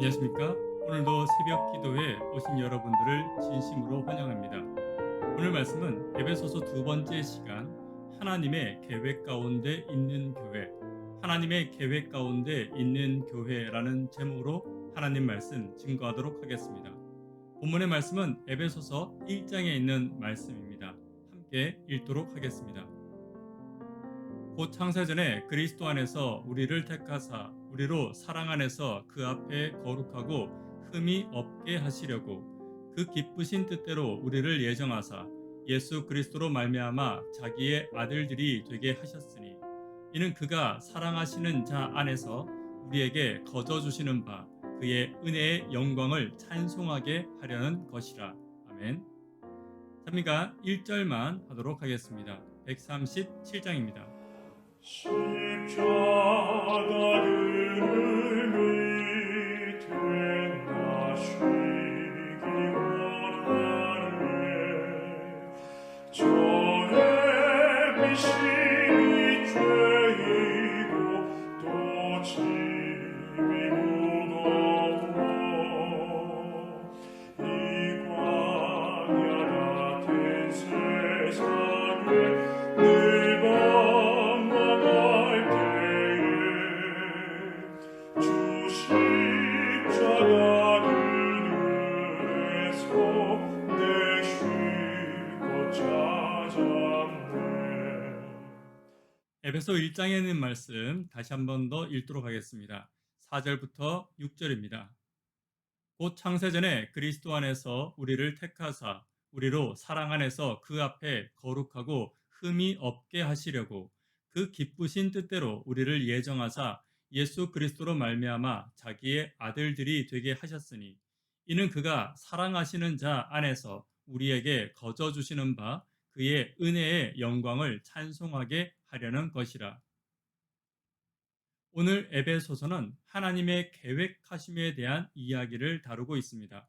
안녕하십니까? 오늘도 새벽 기도에 오신 여러분들을 진심으로 환영합니다. 오늘 말씀은 에베소서 두 번째 시간 하나님의 계획 가운데 있는 교회 하나님의 계획 가운데 있는 교회라는 제목으로 하나님 말씀 증거하도록 하겠습니다. 본문의 말씀은 에베소서 1장에 있는 말씀입니다. 함께 읽도록 하겠습니다. 곧 창세전에 그리스도 안에서 우리를 택하사 우리로 사랑 안에서 그 앞에 거룩하고 흠이 없게 하시려고 그 기쁘신 뜻대로 우리를 예정하사 예수 그리스도로 말미암아 자기의 아들들이 되게 하셨으니 이는 그가 사랑하시는 자 안에서 우리에게 거저 주시는 바 그의 은혜의 영광을 찬송하게 하려는 것이라 아멘. 찬미가 1절만 하도록 하겠습니다. 137장입니다. 십 에베소 1장에 있는 말씀 다시 한 번 더 읽도록 하겠습니다. 4절부터 6절입니다. 곧 창세전에 그리스도 안에서 우리를 택하사 우리로 사랑 안에서 그 앞에 거룩하고 흠이 없게 하시려고 그 기쁘신 뜻대로 우리를 예정하사 예수 그리스도로 말미암아 자기의 아들들이 되게 하셨으니 이는 그가 사랑하시는 자 안에서 우리에게 거저 주시는 바 그의 은혜의 영광을 찬송하게 하려는 것이라. 오늘 에베소서는 하나님의 계획하심에 대한 이야기를 다루고 있습니다.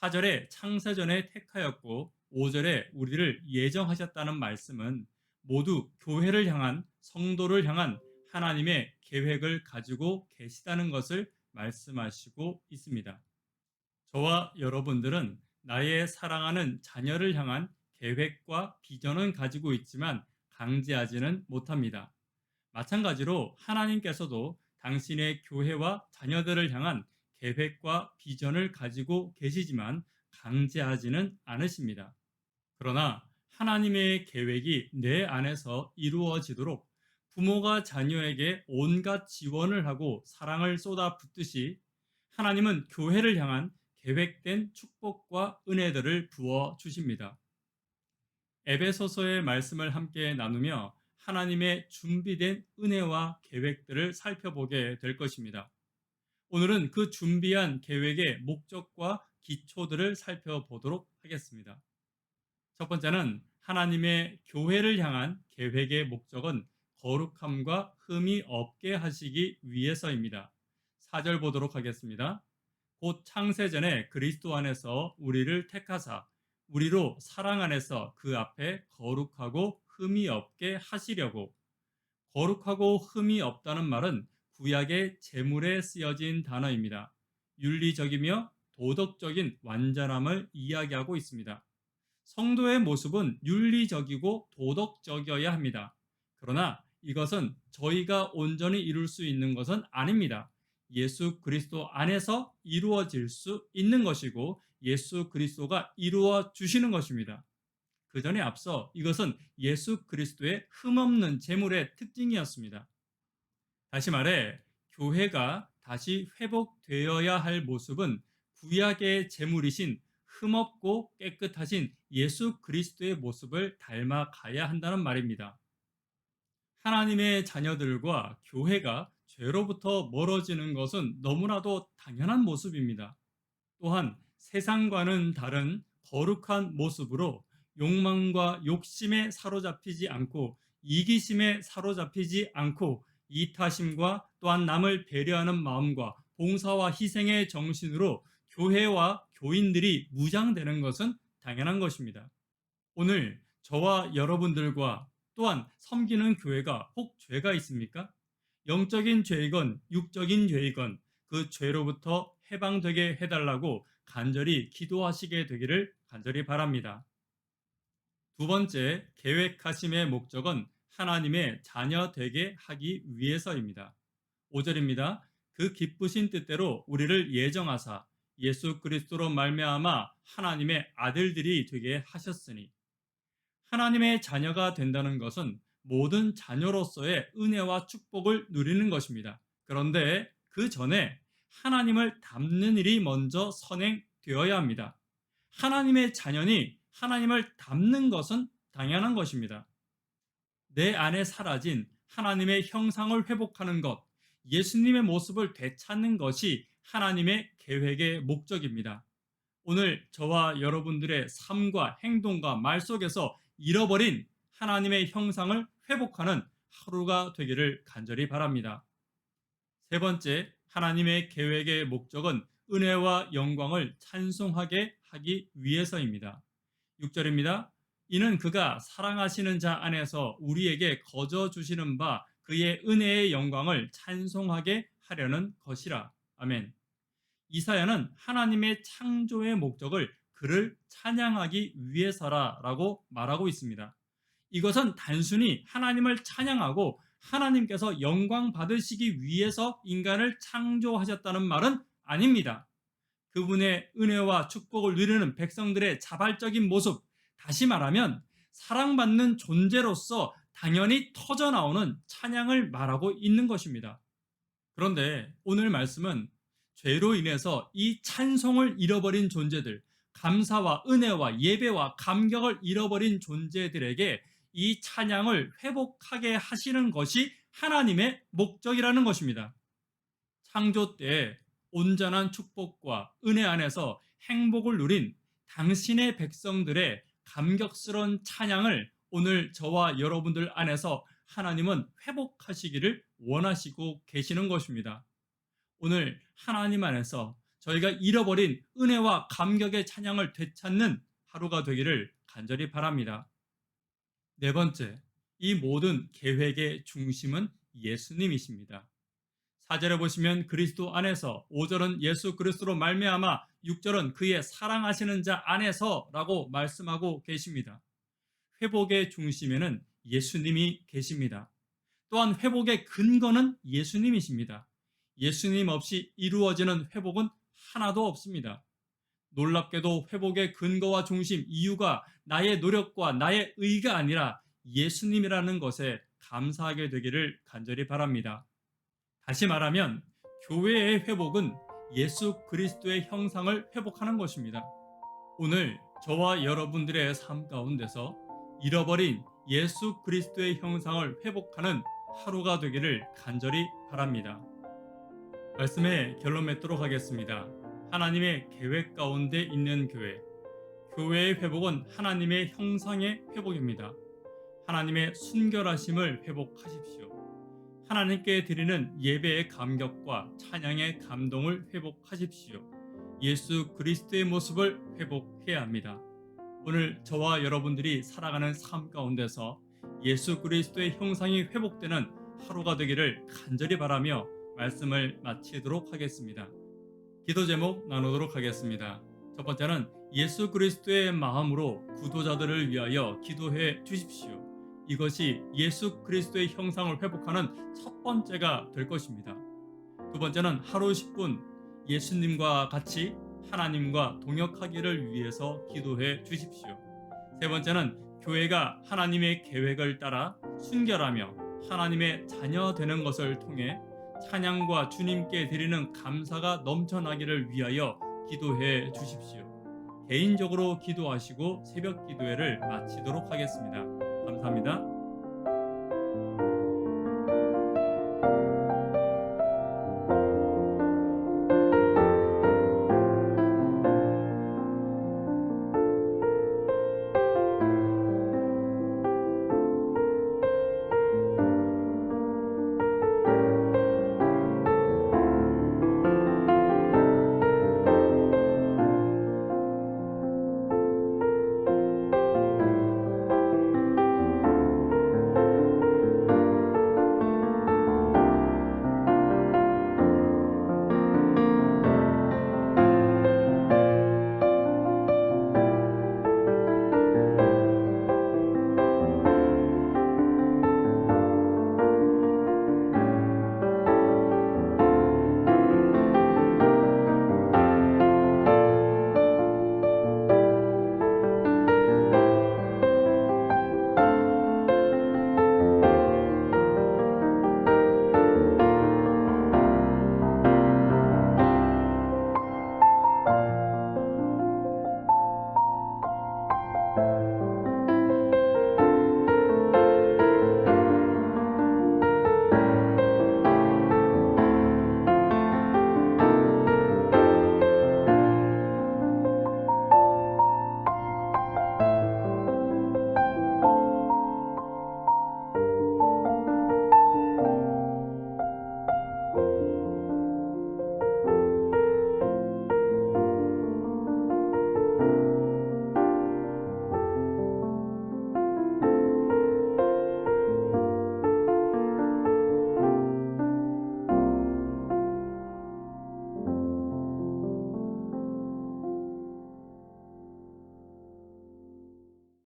4절에 창세전에 택하였고 5절에 우리를 예정하셨다는 말씀은 모두 교회를 향한 성도를 향한 하나님의 계획을 가지고 계시다는 것을 말씀하시고 있습니다. 저와 여러분들은 나의 사랑하는 자녀를 향한 계획과 비전은 가지고 있지만 강제하지는 못합니다. 마찬가지로 하나님께서도 당신의 교회와 자녀들을 향한 계획과 비전을 가지고 계시지만 강제하지는 않으십니다. 그러나 하나님의 계획이 내 안에서 이루어지도록 부모가 자녀에게 온갖 지원을 하고 사랑을 쏟아 붓듯이 하나님은 교회를 향한 계획된 축복과 은혜들을 부어 주십니다. 에베소서의 말씀을 함께 나누며 하나님의 준비된 은혜와 계획들을 살펴보게 될 것입니다. 오늘은 그 준비한 계획의 목적과 기초들을 살펴보도록 하겠습니다. 첫 번째는 하나님의 교회를 향한 계획의 목적은 거룩함과 흠이 없게 하시기 위해서입니다. 4절 보도록 하겠습니다. 곧 창세전에 그리스도 안에서 우리를 택하사 우리로 사랑 안에서 그 앞에 거룩하고 흠이 없게 하시려고 거룩하고 흠이 없다는 말은 구약의 제물에 쓰여진 단어입니다. 윤리적이며 도덕적인 완전함을 이야기하고 있습니다. 성도의 모습은 윤리적이고 도덕적이어야 합니다. 그러나 이것은 저희가 온전히 이룰 수 있는 것은 아닙니다. 예수 그리스도 안에서 이루어질 수 있는 것이고 예수 그리스도가 이루어 주시는 것입니다. 그 전에 앞서 이것은 예수 그리스도의 흠없는 제물의 특징이었습니다. 다시 말해 교회가 다시 회복되어야 할 모습은 구약의 제물이신 흠없고 깨끗하신 예수 그리스도의 모습을 닮아가야 한다는 말입니다. 하나님의 자녀들과 교회가 죄로부터 멀어지는 것은 너무나도 당연한 모습입니다. 또한 세상과는 다른 거룩한 모습으로 욕망과 욕심에 사로잡히지 않고 이기심에 사로잡히지 않고 이타심과 또한 남을 배려하는 마음과 봉사와 희생의 정신으로 교회와 교인들이 무장되는 것은 당연한 것입니다. 오늘 저와 여러분들과 또한 섬기는 교회가 혹 죄가 있습니까? 영적인 죄이건 육적인 죄이건 그 죄로부터 해방되게 해달라고 간절히 기도하시게 되기를 간절히 바랍니다. 두 번째, 계획하심의 목적은 하나님의 자녀 되게 하기 위해서입니다. 5절입니다. 그 기쁘신 뜻대로 우리를 예정하사 예수 그리스도로 말미암아 하나님의 아들들이 되게 하셨으니 하나님의 자녀가 된다는 것은 모든 자녀로서의 은혜와 축복을 누리는 것입니다. 그런데 그 전에 하나님을 닮는 일이 먼저 선행되어야 합니다. 하나님의 자녀니 하나님을 닮는 것은 당연한 것입니다. 내 안에 사라진 하나님의 형상을 회복하는 것, 예수님의 모습을 되찾는 것이 하나님의 계획의 목적입니다. 오늘 저와 여러분들의 삶과 행동과 말 속에서 잃어버린 하나님의 형상을 회복하는 하루가 되기를 간절히 바랍니다. 세 번째, 하나님의 계획의 목적은 은혜와 영광을 찬송하게 하기 위해서입니다. 6절입니다. 이는 그가 사랑하시는 자 안에서 우리에게 거저 주시는 바 그의 은혜의 영광을 찬송하게 하려는 것이라. 아멘. 이사야는 하나님의 창조의 목적을 그를 찬양하기 위해서라라고 말하고 있습니다. 이것은 단순히 하나님을 찬양하고 하나님께서 영광 받으시기 위해서 인간을 창조하셨다는 말은 아닙니다. 그분의 은혜와 축복을 누리는 백성들의 자발적인 모습, 다시 말하면 사랑받는 존재로서 당연히 터져 나오는 찬양을 말하고 있는 것입니다. 그런데 오늘 말씀은 죄로 인해서 이 찬송을 잃어버린 존재들, 감사와 은혜와 예배와 감격을 잃어버린 존재들에게 이 찬양을 회복하게 하시는 것이 하나님의 목적이라는 것입니다. 창조 때 온전한 축복과 은혜 안에서 행복을 누린 당신의 백성들의 감격스러운 찬양을 오늘 저와 여러분들 안에서 하나님은 회복하시기를 원하시고 계시는 것입니다. 오늘 하나님 안에서 저희가 잃어버린 은혜와 감격의 찬양을 되찾는 하루가 되기를 간절히 바랍니다. 네 번째, 이 모든 계획의 중심은 예수님이십니다. 4절에 보시면 그리스도 안에서 5절은 예수 그리스도로 말미암아 6절은 그의 사랑하시는 자 안에서라고 말씀하고 계십니다. 회복의 중심에는 예수님이 계십니다. 또한 회복의 근거는 예수님이십니다. 예수님 없이 이루어지는 회복은 하나도 없습니다. 놀랍게도 회복의 근거와 중심, 이유가 나의 노력과 나의 의가 아니라 예수님이라는 것에 감사하게 되기를 간절히 바랍니다. 다시 말하면 교회의 회복은 예수 그리스도의 형상을 회복하는 것입니다. 오늘 저와 여러분들의 삶 가운데서 잃어버린 예수 그리스도의 형상을 회복하는 하루가 되기를 간절히 바랍니다. 말씀의 결론 맺도록 하겠습니다. 하나님의 계획 가운데 있는 교회. 교회의 회복은 하나님의 형상의 회복입니다. 하나님의 순결하심을 회복하십시오. 하나님께 드리는 예배의 감격과 찬양의 감동을 회복하십시오. 예수 그리스도의 모습을 회복해야 합니다. 오늘 저와 여러분들이 살아가는 삶 가운데서 예수 그리스도의 형상이 회복되는 하루가 되기를 간절히 바라며 말씀을 마치도록 하겠습니다. 기도 제목 나누도록 하겠습니다. 첫 번째는 예수 그리스도의 마음으로 구도자들을 위하여 기도해 주십시오. 이것이 예수 그리스도의 형상을 회복하는 첫 번째가 될 것입니다. 두 번째는 하루 10분 예수님과 같이 하나님과 동역하기를 위해서 기도해 주십시오. 세 번째는 교회가 하나님의 계획을 따라 순결하며 하나님의 자녀 되는 것을 통해 찬양과 주님께 드리는 감사가 넘쳐나기를 위하여 기도해 주십시오. 개인적으로 기도하시고 새벽 기도회를 마치도록 하겠습니다. 감사합니다.